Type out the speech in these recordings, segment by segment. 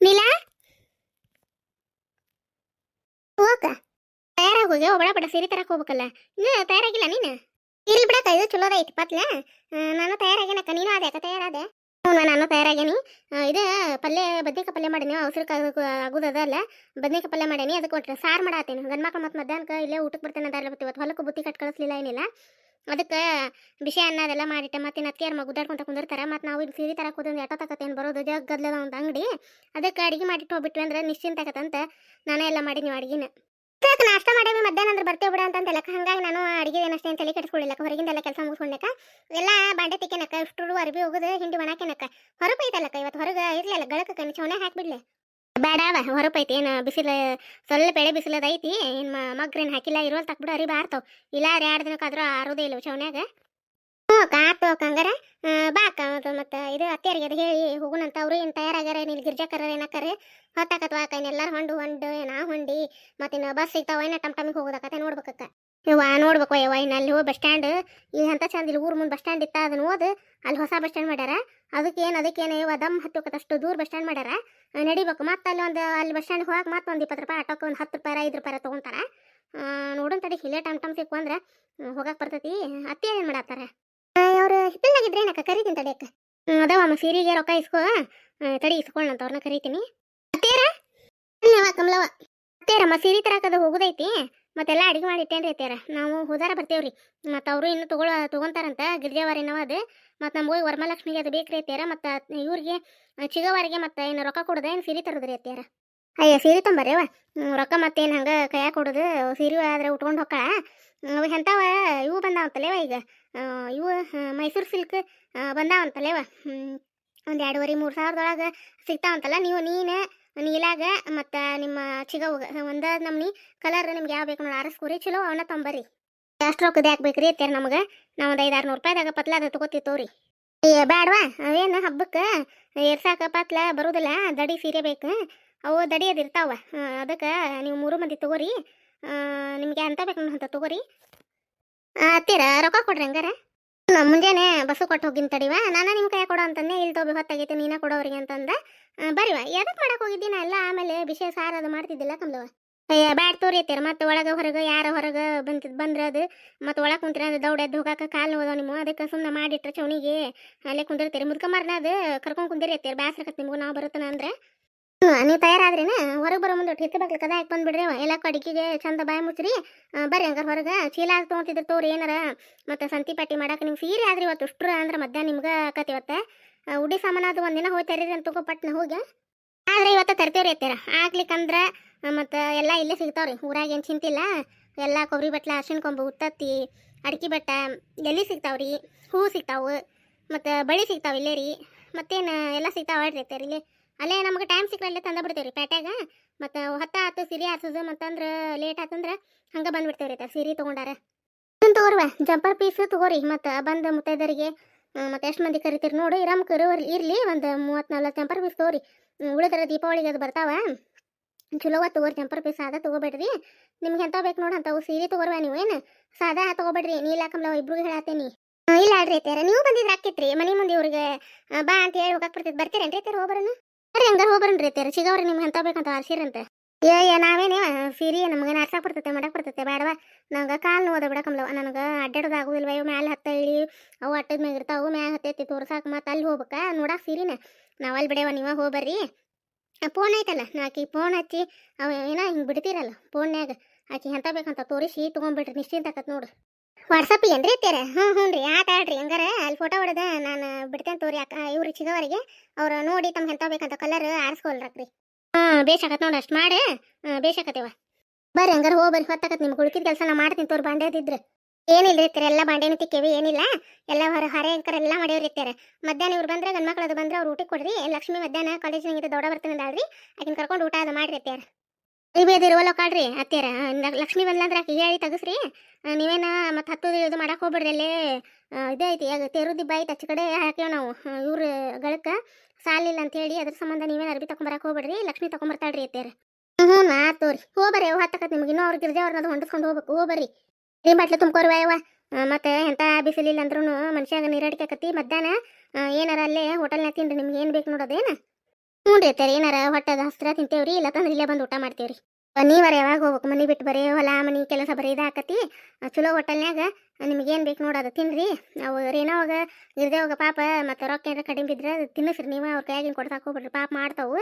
ನೀಲಾ? ಹೋಗ. ತಯಾರಾಗಿ ಹೋಗಿ ಒಬ್ಬಳ ಬಡ ಸೀರೆ ತರಕ್ ಹೋಗ್ಬೇಕಲ್ಲ. ಇನ್ನು ತಯಾರಾಗಿಲ್ಲ ನೀನು? ಇರ್ಲಿ ಬಿಡಕ್ಕ ಇದು ಚಲೋದ ಐತಿ ಪತ್ಲ ನಾನು ತಯಾರಾಗೇನಕ್ಕ ನೀನು ಅದೇ ತಯಾರಾದೆ? ಹ್ಞೂ ನಾನು ತಯಾರಾಗೇನಿ. ಆ, ಇದು ಪಲ್ಯ ಬದ್ನಿಕಾಯಿ ಪಲ್ಯ ಮಾಡೀನಿ ಅವಸರಕ್ಕೆ ಆಗುದದ ಅಲ್ಲ. ಬದ್ನಿಕಾಯಿ ಪಲ್ಯ ಮಾಡೀನಿ ಅದಕ್ಕೆ ಕೊಟ್ರ ಸಾರು ಮಾಡಾತೀನಿ. ಗಂಡು ಮಕ್ಳು ಮತ್ತು ಮಧ್ಯಾಹ್ನಕ್ಕೆ ಇಲ್ಲೇ ಊಟಕ್ಕೆ ಬರ್ತೇನೆ ಅದಾರ ಇವತ್ತು ಹೊಲಕ್ಕೆ ಬುತ್ತಿ ಕಟ್ ಕಳಿಸ್ಲಿಲ್ಲ ಏನಿಲ್ಲ. ಅದಕ್ಕೆ ಬಿಸಿ ಅನ್ನ ಅದೆಲ್ಲ ಮಾಡಿಟ್ಟೆ ಮತ್ತೆ ನತ್ತಿಯಾರ ಮಗು ಗುದ್ದಾಡ್ಕೊಂತ ಕುಂದಿರ್ತಾರೆ ಮತ್ತು ನಾವು ಇಲ್ಲಿ ಸೀರೆ ತರಕ್ಕೆ ಹೋದ್ರೆ ಎಟೋ ತಕತ್ತೇನು ಬರೋದು, ಜಗ್ ಗದ್ಲದ ಒಂದು ಅಂಗಡಿ. ಅದಕ್ಕೆ ಅಡಿಗೆ ಮಾಡಿಟ್ಟು ಹೋಗ್ಬಿಟ್ವಿ ಅಂದ್ರೆ ನಿಶ್ಚಿಂತ ಆಗತ್ತಂತ ನಾನೇ ಎಲ್ಲ ಮಾಡಿ ನೀವು ಅಡಿಗೆನ. ನಾಷ್ಟ ಮಾಡೇವಿ ಮಧ್ಯಾಹ್ನ ಅಂದ್ರೆ ಬರ್ತೇವೆ ಬಿಡ ಅಂತ ಲೆಕ್ಕ ಹಂಗಾಗಿ ನಾನು ಅಡಿಗೆ ಏನಷ್ಟೇ ತಲೆ ಹೊರಗಿಂದ ಹೊರಗಿಂದೆಲ್ಲ ಕೆಲಸ ಮುಗಿಸ್ಕೊಂಡಕ್ಕ ಎಲ್ಲ ಬಾಂಡೆ ತಿಕ್ಕೇನಕ್ಕ ಇಷ್ಟು ಅರ್ಬಿ ಹೋಗೋದು, ಹಿಂಡಿ ಒಣಾಕೆನಕ್ಕ ಹೊರಪೈತಲ್ಲಕ್ಕ ಇವತ್ತು ಹೊರಗೆ ಇರಲಿಲ್ಲ, ಗಳಕ್ಕೆ ಕಣಿ ಚೌನೆ ಹಾಕ್ಬಿಡ್ಲೆ. ಬೇಡವ ಹೊರಪೈತಿ ಏನು ಬಿಸಿಲು, ಸ್ವಲ್ಪ ಬೆಳೆ ಬಿಸಿಲದ ಐತಿ ಏನು ಮಗ್ರೇನು ಹಾಕಿಲ್ಲ, ಇರೋಲ್ ತಕ್ಬಿಡು ಅರಿ ಬಾರ್ತಾವ ಇಲ್ಲ ಎರಡು ದಿನಕ್ಕಾದ್ರೂ ಆರೋದೇ ಇಲ್ಲ ಚೌನ್ಯಾಗ ಹ್ಞೂ ಕಾತು ಆತು ಬಾಕ ಅಕ್ಕ ಮತ್ತೆ ಇದು ಅತ್ತೆಯರಿಗೆ ಅದು ಹೇಳಿ ಹೋಗುಣಂತ ಅವ್ರು ಏನು ತಯಾರಾಗ್ಯಾರ ಗಿರ್ಜಾ ಗಿರ್ಜಾಕರ ಏನಕ್ಕಾರೆ ಹೊತ್ತಾಕತ್ವ ಅಕ್ಕ ಇನ್ನೆಲ್ಲರೂ ಹೊಂಡು ಹೊಂಡು ನಾ ಹೊಂಡಿ ಮತ್ತಿನ್ನು ಬಸ್ ಸಿಗ್ತಾವ, ಏನ ಟಮ್ ಟಮಿಗೆ ಹೋಗೋದಕ್ಕ ನೋಡ್ಬೇಕಕ್ಕ ಇವ ನೋಡ್ಬೇಕು ಯವ್ವ, ಇನ್ನು ಅಲ್ಲಿ ಹೋಗಿ ಬಸ್ ಸ್ಟ್ಯಾಂಡ್ ಈ ಅಂತ ಚಂದ ಇಲ್ಲಿ ಊರು ಮುಂದೆ ಬಸ್ ಸ್ಟ್ಯಾಂಡ್ ಇತ್ತ ಅದನ್ನ ಓದು ಅಲ್ಲಿ ಹೊಸ ಬಸ್ ಸ್ಟ್ಯಾಂಡ್ ಮಾಡ್ಯಾರ. ಅದಕ್ಕೇನು ಅದಕ್ಕೇನು ಯವ್ವ, ದಮ್ ಹತ್ತೋಕತ್ತಷ್ಟು ದೂರ ಬಸ್ ಸ್ಟ್ಯಾಂಡ್ ಮಾಡ್ಯಾರ. ನಡಿಬೇಕು, ಮತ್ತೆ ಅಲ್ಲಿ ಒಂದು, ಅಲ್ಲಿ ಬಸ್ ಸ್ಟ್ಯಾಂಡ್ ಹೋಗಕ್ಕೆ ಮತ್ತೆ ಒಂದು ಇಪ್ಪತ್ತು ರೂಪಾಯಿ ಆಟೋಕ್ಕೆ ಒಂದು ಹತ್ತು ರೂಪಾಯಿ, ಐದು ರೂಪಾಯಿ ತೊಗೊಂತಾರ. ನೋಡೋಣ ತಡಿ, ಇಲ್ಲೇ ಟಮ್ ಟಮ್ ಸಿಕ್ಕು ಅಂದ್ರೆ ಹೋಗಕ್ಕೆ ಬರ್ತೈತಿ. ಅತ್ತೆ ಏನು ಮಾಡತ್ತಾರ? ಅವ್ರು ಹಿತ್ತಲ್ನಾಗಿದ್ರೆ ಏನಕ್ಕ, ಕರಿತೀನಿ ತಡಿಯಕ್ಕ ಅದಾವಮ್ಮ ಸೀರೆಗೆ ರೊಕ್ಕ ಇಸ್ಕೋ. ತಡಿ ಇಸ್ಕೊಳ್ಳಂತ ಅವ್ರನ್ನ ಕರಿತೀನಿ. ಅತ್ತೇರ ಕಮಲವ ಅತ್ತೇರಮ್ಮ ಸೀರೆ ತರಕದ ಹೋಗುದೈತಿ. ಮತ್ತೆಲ್ಲ ಅಡಿಗೆ ಮಾಡಿ ಇಟ್ಟೇನ್ರಿ ಅತ್ತೇರ ನಾವು ಹೋದಾರ ಬರ್ತೇವ್ರಿ. ಮತ್ತು ಅವರು ಇನ್ನು ತಗೊಳ, ತಗೊಂತಾರಂತ ಗಿರ್ಜಾವಾರಿನವ ಅದು. ಮತ್ತು ನಮ್ಮ ಹೋಗಿ ವರಮಹಾಲಕ್ಷ್ಮಿಗೆ ಅದು ಬೇಕ್ರಿ ಅತ್ತೇರ ಮತ್ತು ಇವ್ರಿಗೆ ಚಿಗವಾರಿಗೆ ಮತ್ತು ಏನು ರೊಕ್ಕ ಕೊಡೋದ ಏನು ಸೀರೆ ತರೋದ್ರಿ ಅತ್ತೇರ ಅಯ್ಯ ಸೀರೆ ತೊಂಬರ್ಯವ ರೊಕ್ಕ ಮತ್ತೇನು ಹಂಗೆ ಕೈಯಾಗ ಕೊಡೋದು, ಸೀರೆ ಆದ್ರೆ ಉಟ್ಕೊಂಡು ಹೊಕ್ಕ ಅವು ಎಂಥವ ಇವು ಬಂದಾವಂತಲೇವ ಈಗ? ಇವು ಮೈಸೂರು ಸಿಲ್ಕ್ ಬಂದಾವಂತಲೇವ ಒಂದು ಎರಡೂವರೆ ಮೂರು ಸಾವಿರದೊಳಗೆ ಸಿಗ್ತಾವಂತಲ್ಲ ನೀವು ನೀನು ನೀಲಾಗ ಮತ್ತು ನಿಮ್ಮ ಚಿಗವ್ಗ ಒಂದು ನಮ್ನಿ ಕಲರ್ ನಿಮ್ಗೆ ಯಾವ ಬೇಕು ನೋಡಿ ಆರಿಸ್ಕೊರಿ ಚಲೋ ಅವನ್ನ ತೊಂಬರ್ರಿ ಎಷ್ಟು ರೊಕ್ಕದ ಹಾಕ್ಬೇಕ್ರಿ ಅತ್ತೇರ ನಮಗೆ, ನಾವು ಒಂದು ಐದಾರು ನೂರು ರೂಪಾಯಿದಾಗ ಪತ್ಲ ಅದು ತೋರಿ. ಏ ಬ್ಯಾಡ್ವಾ, ಅವೇನು ಹಬ್ಬಕ್ಕೆ ಎರ್ಸಾಕ ಪತ್ಲ ಬರೋದಿಲ್ಲ, ದಡಿ ಸೀರೆ ಬೇಕು, ಅವು ದಡಿ ಅದು ಇರ್ತಾವ ಅದಕ್ಕೆ ನೀವು ಮೂರು ಮಂದಿ ತಗೋರಿ ನಿಮಗೆ ಅಂತ ಬೇಕು ಅಂತ ತಗೋರಿ. ಅತ್ತೀರ ರೊಕ್ಕ ಕೊಡ್ರಿ ಹಂಗಾರ. ಮುಂಜಾನೆ ಬಸ್ಸು ಕೊಟ್ಟು ಹೋಗಿನ ತಡಿವಾ, ನಾನು ನಿಮ್ಮ ಕೈ ಕೊಡೋ ಅಂತಂದೆ ಇಲ್ಲಿ ತೋಬಿ ಹೊತ್ತಾಗೈತೆ, ನೀನೇ ಕೊಡೋರಿಗೆ ಅಂತಂದ. ಬರಿವ. ಎದಕ್ಕೆ ಮಾಡಕ್ ಹೋಗಿದ್ದೀನ ಎಲ್ಲ? ಆಮೇಲೆ ವಿಷಯ ಸಾರ ಅದು ಮಾಡ್ತಿದ್ದಿಲ್ಲ ಕಮ್ಲವ ಅಯ್ಯ, ಬ್ಯಾಡ್ ತೋರಿ ಅತ್ತೀರ ಮತ್ತೆ ಒಳಗೆ ಹೊರಗೆ, ಯಾರ ಹೊರಗೆ ಬಂತಿದ್ ಬಂದ್ರೆ ಅದು. ಮತ್ತೆ ಒಳಗೆ ಕುಂತ್ರೆ ಅದು ದೌಡ್ ಎದ್ದು ಹೋಗಾಕ ಕಾಲು ನೋದವ ನಿಮ್ಮ ಅದಕ್ಕೆ ಸುಮ್ಮನೆ ಮಾಡಿಟ್ರೆ ಚೌಣಿಗೆ. ಅಲ್ಲೇ ಕುಂದಿರ್ತೀರಿ. ಮುದ್ಕಮಾರ್ನ ಅದು. ಕರ್ಕೊಂಡು ಕುಂದಿರಿ ಬ್ಯಾಸ್ರಕ್ಕೆ ನಿಮ್ಗೆ. ನಾವು ಬರುತ್ತಾನ ಅಂದ್ರೆ. ನೀವು ತಯಾರಾದ್ರೇನ? ಹೊರಗೆ ಬರೋ ಮುಂದೆ ಹಿತ್ತು ಬಗ್ಲ ಕದ ಹಾಕಿ ಬಂದ್ಬಿಡ್ರಿ ಎಲ್ಲ ಅಡಿಗೆಗೆ ಚಂದ ಬಾಯಿ ಮುಚ್ಚ್ರಿ ಬರ್ರಿ ಹಂಗಾರೆ ಹೊರಗೆ. ಚೀಲ ತೊಗೊಂತಿದ್ರು ತೋರಿ ಏನಾರ. ಮತ್ತು ಸಂತಿ ಪಟ್ಟಿ ಮಾಡಕ್ಕೆ ನಿಮ್ಗೆ ಸೀರೆ ಆದ್ರಿ ಇವತ್ತು. ಅಷ್ಟ್ರ ಅಂದ್ರೆ ಮಧ್ಯಾಹ್ನ ನಿಮ್ಗೆ ಆಕತಿ ಇವತ್ತು. ಉಡಿ ಸಾಮಾನು ಅದು ಒಂದಿನ ಹೋಗಿ ತರೀರಿ ಅಂತ ತಗೋ ಪಟ್ನ ಹೋಗಿ. ಆದ್ರೆ ಇವತ್ತು ತರ್ತೇವ್ರಿ ಅತ್ತೀರ. ಆಗ್ಲಿಕ್ಕಂದ್ರೆ ಮತ್ತು ಎಲ್ಲ ಇಲ್ಲೇ ಸಿಗ್ತಾವ್ರಿ. ಊರಾಗ ಏನು ಚಿಂತಿಲ್ಲ ಎಲ್ಲ ಕೊಬ್ಬರಿ ಬಟ್ಲ ಅರ್ಶಿನ ಕೊಂಬು, ಉತ್ತತ್ತಿ, ಅಡ್ಕೆ ಬೆಟ್ಟ ಎಲ್ಲಿ ಸಿಗ್ತಾವ್ರಿ? ಹೂ ಸಿಗ್ತಾವು. ಮತ್ತು ಬಳಿ ಸಿಗ್ತಾವ ಇಲ್ಲೇ ರೀ. ಮತ್ತೇನು, ಎಲ್ಲ ಸಿಗ್ತಾವೆ ಹೇಳ್ರಿ ಅತ್ತೀರಿ ಇಲ್ಲಿ. ಅಲ್ಲೇ ನಮಗೆ ಟೈಮ್ ಸಿಕ್ಕರೆ ಅಲ್ಲೇ ತಂದ ಬಿಡ್ತೇವ್ರಿ ಪೇಟ್ಯಾಗ. ಮತ್ತು ಹೊತ್ತ ಆತು, ಸೀರೆ ಆತದ, ಮತ್ತಂದ್ರೆ ಲೇಟ್ ಆತಂದ್ರೆ ಹಂಗೆ ಬಂದ್ಬಿಡ್ತೇವ್ರಿ ರೀ ಸೀರೆ ತೊಗೊಂಡಾರ. ತಗೋರ್ವ ಜಂಪರ್ ಪೀಸ್ ತಗೋರಿ. ಮತ್ತು ಬಂದ ಮುತ್ತೈದರಿಗೆ ಮತ್ತು ಎಷ್ಟು ಮಂದಿ ಕರಿತೀರಿ ನೋಡು ಇರಮ್ ಕರು ಇರಲಿ, ಒಂದು ಮೂವತ್ತು ನಲ್ವತ್ತು ಟೆಂಪರ್ ಪೀಸ್ ತಗೋರಿ ಉಳಿದ್ರೆ ದೀಪಾವಳಿಗೆ ಅದು ಬರ್ತಾವ. ಚಲೋವ ತಗೋರಿ ಟೆಂಪರ್ ಪೀಸ್ ಅದ ತಗೋಬೇಡ್ರಿ. ನಿಮ್ಗೆ ಎಂತ ಬೇಕು ನೋಡಿ ಅಂತವು ಸೀರೆ ತಗೋರ್ವ ಏನು? ಸಾದಾ ತಗೋಬೇಡ್ರಿ, ನೀಲ ಕಮಲ ಇಬ್ರಿಗೆ ಹೇಳತ್ತೇನಿ. ಇಲ್ಲ ಅಲ್ರಿ ಅತ್ಯಾರ ನೀವು ಬಂದಿದ್ರೆ ಹಾಕಿತ್ರಿ ಮನೆ ಮುಂದೆ ಇವ್ರಿಗೆ ಬಾ ಅಂತ ಹೇಳಿ ಹೋಗಕ್ಕೆ ಬರ್ತೈತೆ ಬರ್ತೀರೇನ್ರಿ ಅತ್ಯಾರ ಹೋಗ್ರಿ ಬರ್ರಿ, ಹಂಗಾರ ಹೋಗ್ಬರನ್ರಿ ಅತ್ಯಾರ ನಿಮ್ಗೆ ಎಂತ ಬೇಕಂತ, ಆರ್ಸಿರಂತೆ. ಏ ಏ ನಾವೇನೇ ನಮ್ಗೆ ನಮಗೆ ನಾರ್ಸಕ್ ಬರ್ತೈತೆ, ಮಾಡಕ್ ಬರ್ತೈತೆ ಬೇಡವಾ ನಂಗೆ ಕಾಲು ನೋದ ಬಿಡಕಂಬ್ಲವ ನನಗೆ ಅಡ್ಡಾಡೋದು ಆಗುದಿಲ್ವ ಇವು ಮ್ಯಾಲೆ ಹತ್ತ ಇಳಿ, ಅವು ಅಟ್ಟದ ಮ್ಯಾಗ ಇರ್ತಾವು ಮ್ಯಾಗ ಹತ್ತೈತಿ, ತೋರ್ಸಾಕ ಮತ್ತೆ ಅಲ್ಲಿ ಹೋಗ್ಬೇಕ? ನೋಡಾಕ ಸೀರಿನ. ನಾವು ಅಲ್ಲಿ ಬಿಡೇವ, ನೀವ ಹೋಗ್ಬರ್ರಿ. ಫೋನ್ ಐತಲ್ಲ ನಾಕಿ ಫೋನ್ ಹಚ್ಚಿ, ಅವ ಏನೋ ಹಿಂಗೆ ಬಿಡ್ತೀರಲ್ಲ ಫೋನ್ಯಾಗ ಆಕಿ ಎಂತ ಬೇಕಂತ ತೋರಿಸಿ ತೊಗೊಂಡ್ಬಿಡ್ರಿ ನಿಶ್ಚಿಂತ ಆಕತ್ ನೋಡು. ವಾಟ್ಸಪ್ ಏನ್ರಿ ಇತ್ತೀರ ಹ್ಞೂ ಹ್ಞೂ ರೀ ಆಟ ಆಡ್ರಿ, ಹಂಗಾರೆ ಅಲ್ಲಿ ಫೋಟೋ ಹೊಡೆದ, ನಾನು ಬಿಡ್ತೇನೆ ತೋರಿ ಅಕ್ಕ, ಇವ್ರು ಚಿಗವರಿಗೆ, ಅವ್ರು ನೋಡಿ ತಮ್ಗೆ ಎಂತ ಬೇಕಂತ ಕಲರ್ ಆರಿಸ್ಕೊಳ್ರಕ್ರಿ. ಹಾಂ ಬೇಷಾಕತ್ ನೋಡಿ ಅಷ್ಟು ಮಾಡಿ. ಹಾಂ ಬೇಷಾಕತ್ತೇವ ಬರ್ರಿ ಹಂಗಾರ ಹೋಗಿ ಬರ್ರಿ, ಹೊತ್ತಾಕತ್ ನಿಮ್ಗೆ ಹುಡುಕಿದ ಕೆಲಸ ನಾ ಮಾಡ್ತೀನಿ ತೋರ್ ಬಾಂಡೆದಿದ್ರೆ ಏನಿಲ್ಲ ರೀ ಎಲ್ಲ ಬಾಂಡೆನೂ ತಿಕ್ಕೇವಿ, ಏನಿಲ್ಲ. ಎಲ್ಲ ಹೊರ ಹರೆ ಎಲ್ಲ ಮಾಡೇವ್ರಿ ಇರ್ತಾರೆ. ಮಧ್ಯಾಹ್ನ ಇವ್ರು ಬಂದ್ರೆ ಗಂಡು ಮಕ್ಳು ಅದು ಬಂದ್ರೆ ಅವ್ರು ಊಟಕ್ಕೆ ಕೊಡ್ರಿ. ಲಕ್ಷ್ಮಿ ಮಧ್ಯಾಹ್ನ ಕಾಲೇಜಿನಾಗಿದ್ದು ದೊಡ್ಡ ಬರ್ತಾನೆ ಅಂದಾಳ್ರಿ ಆಕಿನ ಕರ್ಕೊಂಡು ಊಟ ಅದು ಮಾಡ್ರಿ ಇವೇದಿರುವಲ್ಲ ಕಾಡ್ರಿ ಅತ್ತೀರ ಲಕ್ಷ್ಮಿ ಬಂದ್ಲಂದ್ರೆ ಆಕೆ ಹೇಳಿ ತಗಸ್ರಿ. ನೀವೇನ ಮತ್ತೆ ಹತ್ತು ಇದು ಮಾಡಕ್ಕೆ ಹೋಗ್ಬಿಡ್ರಿ ಅಲ್ಲೇ ಇದೈತಿ ತೇರು ದಿಬ್ಬ ಐತಿ ಅಚ್ಚ ಕಡೆ ಹಾಕ್ಯವ ನಾವು. ಇವ್ರ ಗಳಕ್ಕ ಸಾಲಿಲ್ಲ ಅಂತ ಹೇಳಿ ಅದ್ರ ಸಂಬಂಧ ನೀವೇನು ಅರ್ಬಿ ತಗೊಂಬರಕ್ಕೆ ಹೋಗ್ಬಿಡ್ರಿ ಲಕ್ಷ್ಮಿ ತಗೊಂಬರ್ತಾಳ್ರಿ ಅತ್ತೀರ ಹ್ಞೂ ನಾ ತೋರಿ. ಹೋಗ್ಬರ್ರಿ ಅವ್ ಹತ್ತಕತ್ ನಿಮ್ಗೆ ಇನ್ನೂ ಅವ್ರ ಗಿರ್ಜಾ ಅವ್ರನ್ನ ಹೊಂಡಿಸ್ಕೊಂಡು ಹೋಗ್ಬೇಕು. ಹೋಗ್ಬರ್ರಿ ಈ ಬಟ್ಲು ತುಂಬ್ಕೋರಿ ಯಾವ ಮತ್ತೆ ಎಂತ ಬಿಸಿಲಿಲ್ಲ ಅಂದ್ರೂ ಮನುಷ್ಯಾಗ ನೀರಡಿಕೆ ಮಧ್ಯಾಹ್ನ ಆ, ಏನಾರ ಅಲ್ಲೇ ಹೋಟೆಲ್ನಾಗ ತಿನ್ರಿ ನಿಮ್ಗೆ ಏನು ಬೇಕು ನೋಡೋದೇನ ಹ್ಞೂ ರೀ ಏನಾರ ಹೊಟ್ಟೆದ ಹಸ್ತ್ರ ತಿಂತೇವ್ರಿ ಇಲ್ಲ ತಂದ್ರೆ ಇಲ್ಲೇ ಬಂದು ಊಟ ಮಾಡ್ತೇವ್ರಿ. ನೀವರ ಯಾವಾಗ ಹೋಗ್ಬೇಕು, ಮನೆ ಬಿಟ್ಟು ಬರೀ ಹೊಲ, ಮನೆ ಕೆಲಸ ಬರೀ ಇದಾಕತಿ ಚಲೋ ಹೋಟೆಲ್ನ್ಯಾಗ ನಿಮಗೇನು ಬೇಕು ನೋಡೋದು ತಿನ್ರಿ. ಅವು ರೇನವಾಗ ಇರ್ದೇವಾಗ ಪಾಪ ಮತ್ತು ರೊಕ್ಕ ಏನಾರ ಕಡಿಮೆ ಬಿದ್ರೆ ತಿನ್ನಿಸ್ರಿ ನೀವು, ಅವ್ರ ಕೈಯಾಗಿನ ಕೊಡ್ಸಾಕ್ ಹೋಗ್ಬಿಡ್ರಿ, ಪಾಪ ಮಾಡ್ತಾವು.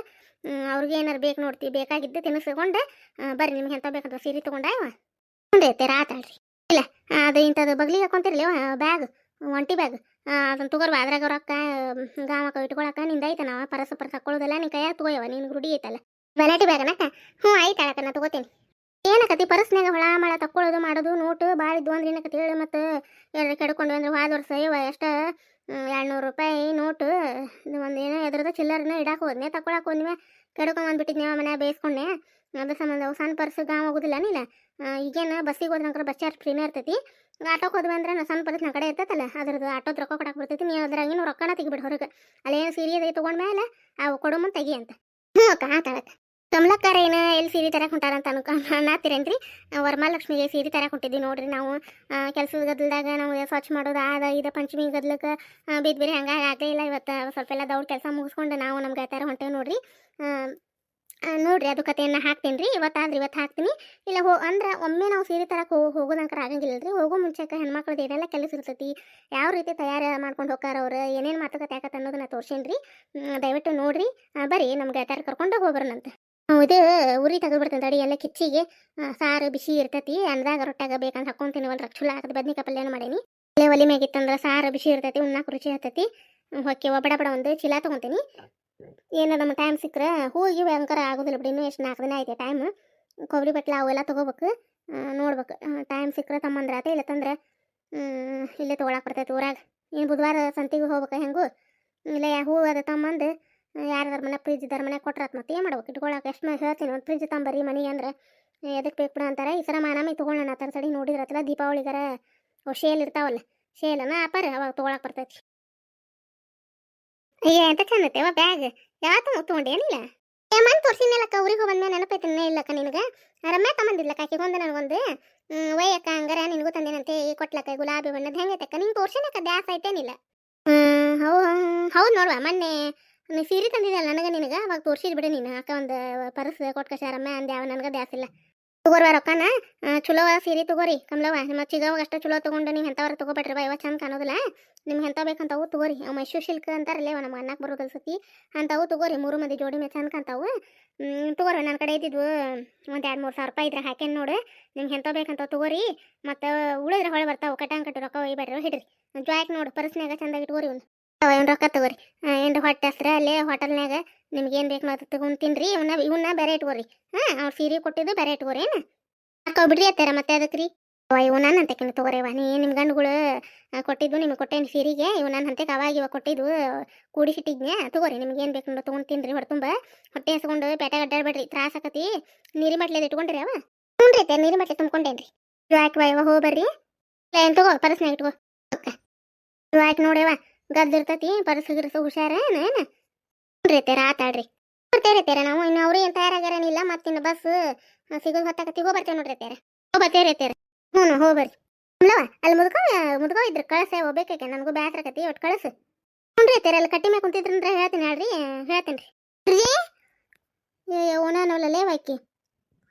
ಅವ್ರಿಗೆ ಏನಾರು ಬೇಕು ನೋಡ್ತೀವಿ ಬೇಕಾಗಿದ್ದು ತಿನ್ನಿಸ್ಕೊಂಡು ಬರ್ರಿ ನಿಮ್ಗೆ ಎಂತ ಬೇಕಂತ ಸೀರೆ ತೊಗೊಂಡಾಯವ ಹ್ಞೂ ರೀ ಅತ್ಯಾರ ಆತಾಳ್ರಿ ಇಲ್ಲ ಅದು ಇಂಥದ್ದು ಬಗ್ಲಿಗೆ ಹಾಕೊಂತಿರ್ಲಿ ಬ್ಯಾಗ್, ಒಂಟಿ ಬ್ಯಾಗ್. ಅದನ್ನ ತುಗರ್ ಅದ್ರಾಗ ರೊಕ್ಕ ಗಾಮಕ್ಕ ಇಟ್ಕೊಳಕ ನಿಂದ ಐತನ ನಾವು ಪರಸ ಪರಸ ನಿ ನಿನ್ ಕೈಯಾಗ ತಗೋಯವ ನಿನ್ ರೂಢಿ ಐತಲ್ಲ. ವೆರೈಟಿ ಬ್ಯಾಗ್ ಅನ್ನಕ ಹ್ಞೂ ಐತೆ ಅಳಕ ನಾ ತಗೋತೀನಿ. ಏನಕತಿ ಪರಸ್ನಾಗ ಹೊಳ, ಮಳ ತಕ್ಕೊಳ್ಳೋದು ಮಾಡೋದು, ನೋಟು ಭಾಳ ಇದ್ವು ಅಂದ್ರೆ ಏನಕತಿ ಹೇಳಿ ಮತ್ತು? ಎರಡು ಕೆಡ್ಕೊಂಡು ಅಂದ್ರೆ ಹೋದ ವರ್ಷ ಇವ ಎಷ್ಟು? ಎರಡುನೂರು ರೂಪಾಯಿ ನೋಟು ಒಂದು ಏನೋ ಎದ್ರದ ಚಿಲ್ಲರ್ನ ಇಡಕ್ಕೆ ಹೋದ್ನೆ ತಕ್ಕೊಳಕ್ಕೆ ಹೋದ್ನಿ ಕೆಡ್ಕೊಂಡು ಬಂದ್ಬಿಟ್ಟಿದ್ನೇವ ಮನೆ ಬೇಯಿಸ್ಕೊಂಡೆ ಅದ್ರ ಸಂಬಂಧ ಸಣ್ಣ ಪರ್ಸ್ ಗಾಮ ಹೋಗೋದಿಲ್ಲ ನೀಲ್ಲ ಈಗೇನು ಬಸ್ಸಿಗೆ ಹೋದ್ರಂಕರ ಬಸ್ ಚಾರ್ಜ್ ಫ್ರೀನೇ ಇರ್ತೈತಿ. ಆಟೋಗೆ ಹೋದ್ವಿ ಅಂದ್ರೆ ಸಣ್ಣ ಪರ್ಸ್ ನನ್ನ ಕಡೆ ಇರ್ತೈತಲ್ಲ ಅದ್ರದ್ದು ಆಟೋದ ರೊಕ್ಕ ಕೊಡಕ್ಕೆ ಬರ್ತೈತಿ ನೀವು ಅದ್ರಾಗಿನ ರೊಕ್ಕನ ತೆಗಿಬಿಡು ಹೊರಗೆ. ಅಲ್ಲೇನು ಸೀರೆ ಅದೇ ತೊಗೊಂಡ್ಮೇಲೆ ಅವು ಕೊಡು ಮುಂದೆ ತೆಗಿ ಅಂತ. ಹ್ಞೂ ಅಕ್ಕ ಆತಾಳಕ್ಕ ಕಮಲಕ್ಕಾರ ಏನು ಎಲ್ಲಿ ಸೀರೆ ತರಕ್ಕೆ ಹೊಂಟಾರಂತ ಅನ್ಕೊಂಡು ಅನ್ನತ್ತೀರೇನ್ರಿ ವರಮಹಾಲಕ್ಷ್ಮಿಗೆ ಸೀರೆ ತರಕ್ಕೆ ಹೊಂಟಿದ್ವಿ ನೋಡ್ರಿ ನಾವು. ಕೆಲಸದ ಗದ್ದಲ್ದಾಗ ನಾವು ಸ್ವಚ್ಛ ಮಾಡೋದು ಆದ ಇದು ಪಂಚಮಿ ಗದ್ದಲಕ್ಕೆ ಬಿದ್ದು ಬೇರೆ ಹಂಗಾಗಿ ಆಗಲೇ ಇಲ್ಲ ಇವತ್ತು ಸ್ವಲ್ಪ ಎಲ್ಲ ದೌಡ್ ಕೆಲಸ ಮುಗಿಸ್ಕೊಂಡು ನಾವು ನಮ್ಗೆ ಗೆಳತಿಯರ ಹೊಂಟೇವೆ ನೋಡ್ರಿ. ಆ, ಆ, ನೋಡ್ರಿ ಅದು ಕಥೆಯನ್ನು ಹಾಕ್ತೀನಿ ರೀ ಇವತ್ತಾದ್ರೆ ಇವತ್ತು ಹಾಕ್ತೀನಿ. ಇಲ್ಲ ಹೋ, ಅಂದ್ರೆ ಒಮ್ಮೆ ನಾವು ಸೀರೆ ತರಕ್ಕೆ ಹೋಗಿ ಹೋಗೋದಂಕರ ಆಗಂಗಿಲ್ಲ ರೀ ಹೋಗೋ ಮುಂಚೆಕ ಹೆಣ್ಮಕ್ಳದ್ದು ಏನೆಲ್ಲ ಕೆಲಸ ಇರ್ತೈತಿ. ಯಾವ ರೀತಿ ತಯಾರು ಮಾಡ್ಕೊಂಡು ಹೋಗಾರ ಅವ್ರು, ಏನೇನು ಮಾತುಕತೆ ಆಗತ್ತೆ ಅನ್ನೋದನ್ನ ತೋರ್ಸೇನಿ ರೀ ದಯವಿಟ್ಟು ನೋಡ್ರಿ. ಬರೀ ಬರ್ರಿ ನಮ್ಮ ಗೆಳತಿಯರ ಕರ್ಕೊಂಡು ಹೋಗ್ಬರೋಣಂತೆ ಇದು ಉರಿ ತೆಗೆದ್ಬಿಡ್ತೀನಿ ತಡಿ ಎಲ್ಲ ಕಿಚ್ಚಿಗೆ. ಸಾರು, ಬಿಸಿ ಇರ್ತೈತಿ. ಅನ್ನದಾಗ ರೊಟ್ಟಾಗ ಬೇಕಂತ ಹಾಕೊಂತೀನಿ ತಿನ್ನುವಲ್ಲ ಚುಲ ಹಾಕದ ಬದ್ನಿಕಾಯಿ ಪಲ್ಯನ ಮಾಡೀನಿ. ಒಲೆ ಒಲಿ ಮ್ಯಾಗಿತ್ತಂದ್ರೆ ಸಾರು, ಬಿಸಿ ಇರ್ತೈತಿ, ಉಣ್ಣಾಕ ರುಚಿ ಹತ್ತೈತಿ ಹೊಕ್ಕೆ ಒಬ್ಬಡ ಬಡ ಒಂದು ಚೀಲ ತೊಗೊಂತೀನಿ. ಏನೋ ನಮ್ಮ ಟೈಮ್ ಸಿಕ್ಕರೆ ಹೋಗಿ ಅಂಕರ ಆಗೋದಿಲ್ಲ ಬಿಡಿ ಇನ್ನೂ ಎಷ್ಟು ನಾಲ್ಕು ದಿನ ಐತೆ ಟೈಮ್ ಕೊಬ್ಬರಿ ಬಟ್ಲ ಅವೆಲ್ಲ ತೊಗೋಬೇಕು ನೋಡ್ಬೇಕು. ಟೈಮ್ ಸಿಕ್ಕರೆ ತಮ್ಮಂದ್ರ ಆತ ಇಲ್ಲ ತಂದ್ರೆ ಹ್ಮ್, ಇಲ್ಲೇ ತೊಗೊಳಕ್ಕೆ ಬರ್ತೈತಿ ಊರಾಗ. ಇನ್ನು ಬುಧವಾರ ಸಂತಿಗೆ ಹೋಗ್ಬೇಕು ಹೆಂಗು? ಇಲ್ಲ ಯಾ ಹೂ ಅದು ತಮ್ಮಂದು ಯಾರ್ದಾರ ಮನೆ ಫ್ರಿಜ್ ಇದ್ದಾರ ಮನೆ ಕೊಟ್ರಾತ್ ಮತ್ತೆ ಏನು ಮಾಡ್ಬೇಕು? ಇಟ್ಕೊಳಕ್ಕೆ ಎಷ್ಟು ಮನೆ ಹೇಳ್ತೀನಿ ಒಂದು ಫ್ರಿಜ್ ತಂಬರಿ ಮನೆ ಅಂದ್ರೆ. ಎದಕ್ಕೆ ಬೇಕು ಅಂತಾರೆ. ಈ ಸರ ಮಾನಾಮಿ ತೊಗೊಳ್ಳೋಣ ಆ ಥರ ಸಡಿ ನೋಡಿದ್ರತ್ತಲ್ಲ ದೀಪಾವಳಿಗಾರ ಶೇಲ್ ಇರ್ತಾವಲ್ಲ ಶೇಲನ ಅಪ್ಪಾರ ಅವಾಗ ತೊಗೊಳಕ್ಕೆ ಬರ್ತೈತಿ. ಅಯ್ಯ, ಎಂತ ಚಂದತ್ತೇವ ಬ್ಯಾಗ್ ಯಾವತ್ತು ತೊಗೊಂಡೆ ತಗೊಂಡೇನಿಲ್ಲ ಏ, ಮನ್ ತೋರ್ಸಿನಲ್ಲಕ್ಕ ಊರಿಗೆ ಬಂದ ನೆನಪೈತೆ ಇಲ್ಲಕ್ಕ ನಿನಗೆ. ರಮ್ಯಾ ತಮ್ಮಂದಿಲ್ಲಕ್ಕ ಆಕೆ ಒಂದು ನನಗೊಂದು ವಯ್ಯಕ್ಕ ಹಂಗಾರ ನಿನಗೂ ತಂದೇನಂತೆ, ಈ ಕೊಟ್ಲಕ್ಕ, ಗುಲಾಬಿ ಬಣ್ಣದ ಹೆಂಗೈತಕ್ಕ ನಿಂಗೆ ತೋರ್ಸಿನಕ್ಕ ದ್ಯಾಸ ಐತೇನಿಲ್ಲ ಹೌ, ಹೌದು ನೋಡುವ, ಮೊನ್ನೆ ನೀ ಸೀರೆ ತಂದಿದ್ದಲ್ಲ ನನಗೆ ನಿನಗೆ? ಅವಾಗ ತೋರ್ಸಿದ್ ಬಿಡು ನೀನು, ಅಕ್ಕ ಒಂದು ಪರ್ಸ್ ಕೊಟ್ಟು ಕಶಾರಮ್ಮ ಅಂದೆ ಯಾವ ನನಗೆ ದ್ಯಾಸ ಇಲ್ಲ. ತಗೋರ್ವ ರೊಕ್ಕನ? ಚಲೋ ಸೀರೆ ತಗೋರಿ ಕಮಲವ್ವ. ನಿಮ್ಮ ಚಿಗವಾಗ ಅಷ್ಟು ಚಲೋ ತಗೊಂಡು ನೀವು ಎಂಥವ್ರ ತಗೋಬೇಡ್ರಿ ಬಾ, ಇವ ಚಂದ ಕಾಣೋದಿಲ್ಲ. ನಿಮ್ಗೆ ಎಂಥ ಬೇಕಂತವು ತಗೋರಿ. ಅವು ಮೈಸೂರು ಸಿಲ್ಕ್ ಅಂತಾರಲ್ಲೇ ನಮ್ಮ ಅನ್ನಕ್ಕೆ ಬರೋದಲ್ಲ ಸತಿ ಅಂಥವು ತಗೋರಿ. ಮೂರು ಮಂದಿ ಜೋಡಿ ಮೇಲೆ ಚಂದ ಕಾಣ್ತಾವು. ತಗೋರಿ ನನ್ನ ಕಡೆ ಇದ್ದಿದ್ವು ಒಂದು ಎರಡು ಮೂರು ಸಾವಿರ ರೂಪಾಯಿ ಇದ್ರೆ ಹಾಕೇನು ನೋಡು. ನಿಮ್ಗೆ ಎಂಥ ಬೇಕಂತ ತಗೋರಿ. ಮತ್ತು ಉಳಿದ್ರೆ ಹೊಳೆ ಬರ್ತಾವೆ. ಕಟ್ಟಂಗ್ ಕಟ್ಟಿ ರೊಕ್ಕ ಒಯ್ಬೇಡ್ರಿ, ಹಿಡ್ರಿ. ಜಾಯ್ಕ್ ನೋಡು, ಪರ್ಸ್ನ್ಯಾಗ ಚಂದಾಗಿ ಇಟ್ಕೋರಿ ಒಂದು. ಏನು ರೊಕ್ಕ ತಗೋರಿ? ಏನು ಹೊಟ್ಟೆ ಹಸ್ರ ಅಲ್ಲೇ ಹೋಟೆಲ್ನ್ಯಾಗ ನಿಮ್ಗೆ ಏನು ಬೇಕು ಮಾತು ತಗೊಂಡು ತಿನ್ರಿ ಇವನ್ನ ಇವನ್ನ ಬೇರೆ ಇಟ್ಕೋರಿ. ಹಾಂ, ಅವ್ರು ಸೀರೆ ಕೊಟ್ಟಿದ್ದು ಬೇರೆ ಇಟ್ಕೋರಿ, ಏನು? ಹಾಕೋ ಬಿಡ್ರಿ ಅತ್ತಾರ ಮತ್ತೆ ಅದಕ್ಕೆ ರೀ ಇವು ನಾನು ಅಂತಕಿನ ತಗೋರೇವ ನೀ ನಿಮ್ಮ ಗಂಡುಗಳು ಕೊಟ್ಟಿದ್ದು ನಿಮಗೆ ಕೊಟ್ಟೇನಿ ಸೀರೆಗೆ ಇವು ನನ್ನ ಹಂತಕ್ಕೆ ಅವಾಗ ಇವಾಗ ಕೊಟ್ಟಿದ್ದು ಕೂಡಿಸಿಟ್ಟಿದ್ನೆ ತಗೋರಿ ನಿಮ್ಗೆ ಏನು ಬೇಕು ತೊಗೊಂಡು ತಿನ್ರಿ ಹೊಡೆ ತುಂಬ ಹೊಟ್ಟೆ ಹಸ್ಕೊಂಡು ಪೇಟೆ ಅಡ್ಡಾಡ್ಬೇಡ್ರಿ, ತ್ರಾಸ ಆಕತಿ. ನೀರಿ ಮಟ್ಲೆ ಇಟ್ಕೊಂಡ್ರಿ ಅವ ಹ್ಞೂ ರೀ ನೀರಿ ಮಟ್ಲೆ ತುಂಬ್ಕೊಂಡೇನ್ರಿ. ಯಾಕೆ ಬಾ ಇವ ಹೋಗಿ ಬರ್ರಿ. ಏನು ತಗೋ, ಪರ್ಸ್ನಾಗ ಇಟ್ಕೋ. ಯಾಕೆ ನೋಡ್ಯವ ಗದ್ದಿರ್ತತಿ, ಪರ್ಸ್ ಗಿರ್ಸು ಹುಷಾರ ಏನು ಹ್ಞೂ ರೀ ಆತಾಡ್ರಿ ಬರ್ತೇವೆ ತೇರ ನಾವು. ಇನ್ನು ಅವ್ರು ಏನು ತಯಾರಾಗ್ಯಾರೇನಿಲ್ಲ ಮತ್ತಿನ್ನು ಬಸ್ ಸಿಗೋದು ಹೊತ್ತಾಕತಿ ಹೋಗಿ ಬರ್ತೇವೆ ನೋಡ್ರಿ ತೇರ ಹೋಗಿ ಬರ್ತೇವೆ ತೇರ ಹ್ಞೂ ಹೋ, ಬರ್ರಿ. ಅಲ್ಲವ ಅಲ್ಲಿ ಮುದ್ಕ, ಮುದ್ಕೋ ಇದ್ರ. ಕಳಸೆ ಹೋಗ್ಬೇಕಾಕೆ ನನಗೂ ಬ್ಯಾಸ್ರಕತಿ ಒಟ್ಟು ಕಳಸು. ಹ್ಞೂ ರೀ ತೇರ ಅಲ್ಲಿ ಕಟ್ಟಿ ಮ್ಯಾಗ ಕುಂತಿದ್ರಂದ್ರೆ ಹೇಳ್ತೀನಿ, ಹೇಳ್ರಿ. ಹೇಳ್ತೀನಿ ರೀ. ಓಣನವಲ್ಲೇ ವಾಕಿ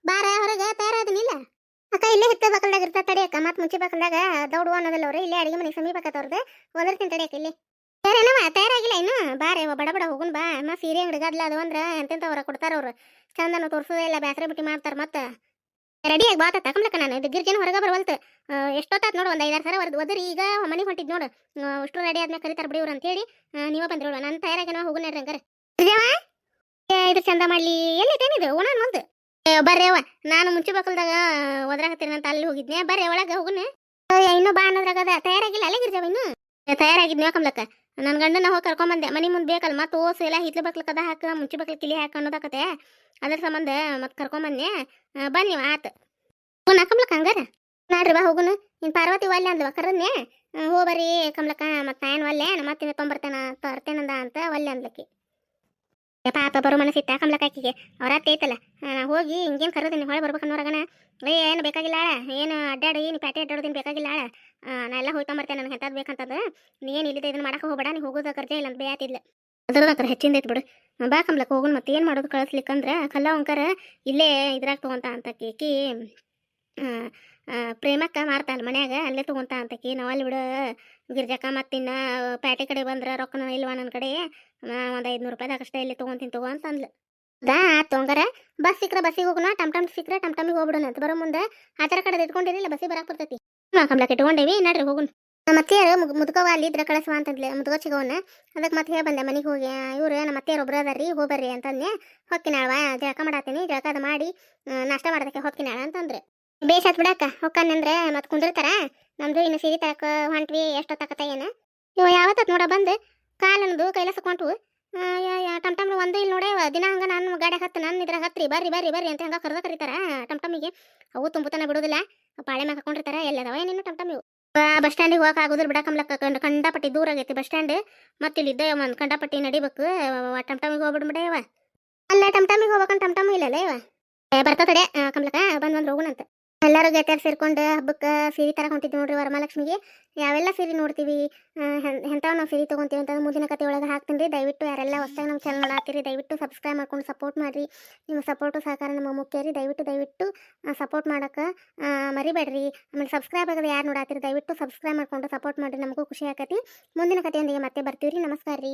ಬಾರ, ಹೊರಗೆ ತಯಾರಾದನಿಲ್ಲ ಅಕ್ಕ, ಇಲ್ಲೇ ಹಿತ್ತ ಬಕಲ್ದಾಗ ಇರ್ತಾ ತಡಿಯಕ್ಕ ಮತ್ತೆ ಮುಂಚೆ ಬಕಲ್ದಾಗ ದೌಡು ಅನ್ನೋದಲ್ಲ ಅವ್ರೆ. ಇಲ್ಲೇ ಅಡಿಗೆ ಮನೆಗೆ ಸಮೀಪ ಆಕತ್ತವ್ರದ್ದು ಒದರ್ತೀನಿ ತಡಿಯಕ್ಕ ಇಲ್ಲಿ. ತಯಾರೇನವ ತಯಾರಾಗಿಲ್ಲ ಇನ್ನು. ಬಾರೆ ಬಡ ಬಡ ಹೋಗುನ್ ಬಾ. ಅಮ್ಮ ಸೀರೆ ಅಂಗಡಿ ಗದ್ಲ ಅದು ಅಂದ್ರೆ ಎಂತೆಂತವ್ರ ಕೊಡ್ತಾರ ಅವ್ರು. ಚಂದನ ತೋರಿಸೋದೇ ಇಲ್ಲ ಬ್ಯಾಸರ ಬಿಟ್ಟು ಮಾಡ್ತಾರ ಮತ್ತೆ. ರೆಡಿಯಾಗಿ ಬಾತ ತಕೊಂಬ್ಲಕ್ಕ ನಾನು. ಇದು ಗಿರ್ಜನ ಹೊರಗೆ ಬರವಲ್ತು. ಎಷ್ಟೊತ್ತಾತ್ ನೋಡು ಒಂದು ಐದಾರು ಸರ ಒದರಿ. ಈಗ ಮನೆ ಹೊಂಟಿದ್ ನೋಡು. ಅಷ್ಟು ರೆಡಿ ಆದ್ಮೇಲೆ ಕರಿತಾರ ಬಿಡಿ ಇವ್ರು ಅಂತೇಳಿ. ನೀವೇ ಬಂದ್ರಿ ನೋಡು. ನಾನು ತಯಾರಾಗೇನೋ ಹೋಗು ನೋಡ್ರಿ ಹಂಗಾರೆ. ಇದು ಚಂದ ಮಾಡ್ಲಿ. ಎಲ್ಲೈತೇನಿದು? ಓಣನ್ ಒಂದು. ಏ, ಬರ್ರಿ ಅವ ನಾನು ಮುಂಚೆ ಬಕಲ್ದಾಗ ಅಂತ ಅಲ್ಲಿ ಹೋಗಿದ್ನೆ ಬರ್ರಿ ಒಳಗೆ ಹೋಗುನ. ಇನ್ನೂ ಬಾ ಅನ್ನೋದ್ರಾಗ ಅದ. ತಯಾರಾಗಿಲ್ಲ ಅಲ್ಲೇ ಗಿರ್ಜವ ಇನ್ನು? ತಯಾರಾಗಿದ್ನಿ ಕಮ್ಲಕ್ಕ? ನನ್ನ ಗಂಡನ ಹೋಗಿ ಕರ್ಕೊಂಬಂದೆ. ಮನೆ ಮುಂದೆ ಬೇಕಲ್ಲ, ಮತ್ತು ಓಸು ಎಲ್ಲ ಹಿತ್ಲು ಬಕ್ಲ ಕದ ಹಾಕ, ಮುಂಚೆ ಬಕ್ಲ ಕಿಲಿ ಹಾಕ ಅನ್ನೋದಾಕತೆ ಅದ್ರ ಸಂಬಂಧ ಮತ್ತೆ ಕರ್ಕೊಂಬಂದೆ. ಬನ್ನಿ ಆತು. ಹೋಗೋಣ ಕಮ್ಲಕ್ಕ ಹಂಗಾರ? ನಾಡ್ರಿ ಬಾ, ಹೋಗುನು. ಇನ್ ಪಾರ್ವತಿ ಒಲ್ಲೆ ಅಂದ್ವ ಕರದ್ನೆ ಹೋ, ಬರ್ರಿ ಕಮ್ಲಕ್ಕ, ಮತ್ತೆ ನಾನು ಒಲ್ಲೆ ಮತ್ತೆ ತೊಂಬರ್ತೇನ, ತರ್ತೇನಂದ ಅಂತ ಒಲ್ಲೆ ಅಂದ್ಲಕ್ಕಿ ಏ ಪಾಪ ಬರೋ ಮನಸ್ಸಿತ್ತ ಕಮ್ಲಕ್ಕ ಆಕಿಗೆ ಅವ್ರ ಅತ್ತೆ ಐತಲ್ಲ. ಹೋಗಿ ಹಿಂಗೇನು ಕರೋದಿನಿ ಹೊಳೆ ಬರ್ಬೇಕನ್ನೋರಾಗನ ಏ, ಏನು ಬೇಕಾಗಿಲ್ಲ ಏನು ಅಡ್ಡಾಡಿ ನೀನು ಪ್ಯಾಟೆ ಅಡ್ಡಾಡೋದಿನ ಬೇಕಾಗಿಲ್ಲ ನಾ ಎಲ್ಲ ಹೋಗಿ ತೊಂಬರ್ತೇನೆ, ನನಗೆ ಎಂಥದ್ದು ಬೇಕಂತಂದ್ರೆ ನೀ ಏನು ಇಲ್ಲಿದೆ ಇದನ್ನ ಮಾಡಕ್ಕೆ ಹೋಗ್ಬೇಡ, ನೀ ಹೋಗೋದ ಕರ್ಜೆ ಇಲ್ಲ ಅಂತ ಬೇಯಾತಿದ್ಲ. ಅದ್ರದಕ್ರ ಹೆಚ್ಚಿಂದ ಐತಿ ಬಿಡು. ಬಾ ಕಮ್ಲಕ್ಕೆ ಹೋಗೋಣ ಮತ್ತೆ ಏನು ಮಾಡೋದು ಕಳಿಸ್ಲಿಕ್ಕಂದ್ರೆ ಕಲ್ಲ ಒಂಕರ ಇಲ್ಲೇ ಇದ್ರಾಗ ತೊಗೊಂತ ಅಂತ ಕೇಕಿ. ಪ್ರೇಮಕ್ಕ ಮಾರ್ತಾಳ ಮನ್ಯಾಗ, ಅಲ್ಲೇ ತೊಗೊಂತ ಅಂತಕಿ ನಾವು ಅಲ್ಲಿ ಬಿಡು, ಗಿರ್ಜಕ್ಕ ಮತ್ತಿನ್ನ ಪ್ಯಾಟೆ ಕಡೆ ಬಂದ್ರೆ ರೊಕ್ಕನ ಇಲ್ವಾ ನನ್ನ ಕಡೆ. ಒಂದು ಐದುನೂರು ರೂಪಾಯಿದಾಗ ಅಷ್ಟೇ ಇಲ್ಲಿ ತೊಗೊಂತೀನಿ, ತಗೋ ಅಂತ ಅಂದ್ಲು. ದಾ, ತೊಂಗಾರ, ಬಸ್ ಸಿಕ್ಕರೆ ಬಸ್ಸಿಗೆ ಹೋಗೋಣ ಟಮ್ ಟಮ್ ಸಿಕ್ಕರೆ ಟಮ್ ಟಮಿಗೆ ಹೋಗ್ಬಿಡೋಣ. ಅಂತ ಬರೋ ಮುಂದೆ ಆ ಥರ ಕಡೆ ಇಟ್ಕೊಂಡಿರಲಿಲ್ಲ ಬಸ್ಸಿಗೆ ಬರಕ್ಕೆ ಬರ್ತೈತಿ. ಕಮ್ಲಕ್ಕೆ ಇಟ್ಕೊಂಡೇವಿ, ನಡ್ರಿ ಹೋಗೋಣ ನಮ್ಮ ಅತ್ತೆಯರು ಮುಗ್ ಅಲ್ಲಿ ಇದ್ರೆ ಕಳಿಸುವ ಅಂತಂದ್ಲೆ ಮುದ್ಕ ಚಿಗವನ್ನ ಅದಕ್ಕೆ ಮತ್ತೆ ಹೇಳಿ ಬಂದೆ, ಮನೆಗೆ ಹೋಗಿ ಇವ್ರು ನಮ್ಮ ಅತ್ತೆಯರು ಒಬ್ರು ರೀ ಹೋಗ್ಬರ್ರಿ ಅಂತಂದೆ ಹೊಕ್ಕಿನಾಳವ ಜಳಕ ಮಾಡಾತೀನಿ, ಜಳಕ ಅದು ಮಾಡಿ ನಾಷ್ಟ ಮಾಡೋದಕ್ಕೆ ಹೊಕ್ಕಿನಾಳ ಅಂತಂದ್ರೆ ಬೇಸ್ ಹತ್ ಬಿಡಕ್ಕ ಹೊಕ್ಕಂದ್ರೆ ಮತ್ತೆ ಕುಂದಿರ್ತಾರ. ನಮ್ದು ಇನ್ನು ಸಿರಿ ತರಕ ಹೊಂಟ್ವಿ ಎಷ್ಟೊತ್ತಾಕತ್ತ ಏನ. ಇವ ಯಾವತ್ತ ನೋಡ ಬಂದು ಕಾಲನದು ಕೈಲಾಸ ಕೊಂಟು. ಟಮ್ ಟಮ್ ಒಂದು ಇಲ್ಲಿ ನೋಡೇ ದಿನ ಹಂಗ ನಾನು ಗಾಡಿ ಹತ್ತು ನನ್ನ ಇದ್ರ ಹತ್ರಿ, ಬರ್ರಿ ಬರ್ರಿ ಬರ್ರಿ ಅಂತ ಹಂಗ ಕರೆದ ಕರೀತಾರ ಟಮ್ ಟಮಿಗೆ ಅವು ತುಂಬುತನ ಬಿಡುದಿಲ್ಲ. ಪಾಳೆ ಮ್ಯಾಗ ಹಾಕೊಂಡಿರ್ತಾರ, ಎಲ್ಲದವ ಏನೇನು ಟಮ್ ಟಮ್ ಇವು. ಬಸ್ ಸ್ಟ್ಯಾಂಡಿಗೆ ಹೋಗಕ್ಕೆ ಆಗುದಿಲ್ಲ ಬಿಡ ಕಮ್ಲಕ್ಕ, ಕಂಡ, ಕಂಡಪಟ್ಟಿ ದೂರ ಆಗೈತಿ ಬಸ್ ಸ್ಟ್ಯಾಂಡ್. ಮತ್ತೆ ಇಲ್ಲಿ ಇದ್ದ ಒಂದು ಕಂಡಪಟ್ಟಿ ನಡಿಬೇಕು. ಟಮ್ ಹೋಗ್ಬಿಡ್ಬಿಡ ಇವ ಅಲ್ಲ ಟಮ್ ಟಮಿಗೆ ಹೋಗ್ಬೇಕಂತ ಟಮ್ ಟಮ್ ಇಲ್ಲಲ್ಲ ಇವ ಬರ್ತದೆ ಕಮ್ಲಕ್ಕ, ಬಂದ್ ಬಂದ್ ಹೋಗೋಣಂತ. ಎಲ್ಲರೂ ಗೆಳೆಯರು ಸೇರ್ಕೊಂಡು ಹಬ್ಬಕ್ಕೆ ಸೀರೆ ತರ ಹೊಂಟಿದ್ವಿ ನೋಡ್ರಿ ವರಮಹಾಲಕ್ಷ್ಮಿಗೆ. ಯಾವೆಲ್ಲ ಸೀರೆ ನೋಡ್ತೀವಿ? ಎಂಥವ್ ನಾವು ಸೀರೆ ತೊಗೊಂತೀವಿ ಅಂತ ಮುಂದಿನ ಕತೆ ಒಳಗೆ ಹಾಕ್ತೀನಿ. ರೀ ದಯವಿಟ್ಟು ಯಾರೆಲ್ಲ ಹೊಸ್ದಾಗಿ ನಮ್ಮ ಚಾನಲ್ ನೋಡಾತೀರಿ ದಯವಿಟ್ಟು ಸಬ್ಸ್ಕ್ರೈಬ್ ಮಾಡ್ಕೊಂಡು ಸಪೋರ್ಟ್ ಮಾಡಿರಿ. ನಿಮ್ಮ ಸಪೋರ್ಟು ಸಹಕಾರ ನಮ್ಮ ಮುಖ್ಯ ರೀ. ದಯವಿಟ್ಟು ದಯವಿಟ್ಟು ಸಪೋರ್ಟ್ ಮಾಡೋಕೆ ಮರಿಬೇಡ್ರಿ. ಆಮೇಲೆ ಸಬ್ಸ್ಕ್ರೈಬ್ ಆಗೋದು ಯಾರು ನೋಡಾತೀರಿ ದಯವಿಟ್ಟು ಸಬ್ಸ್ಕ್ರೈಬ್ ಮಾಡ್ಕೊಂಡು ಸಪೋರ್ಟ್ ಮಾಡಿರಿ. ನಮಗೂ ಖುಷಿ ಆಕತಿ. ಮುಂದಿನ ಕಥೆಯೊಂದಿಗೆ ಮತ್ತೆ ಬರ್ತೀವಿ ರೀ ನಮಸ್ಕಾರ ರೀ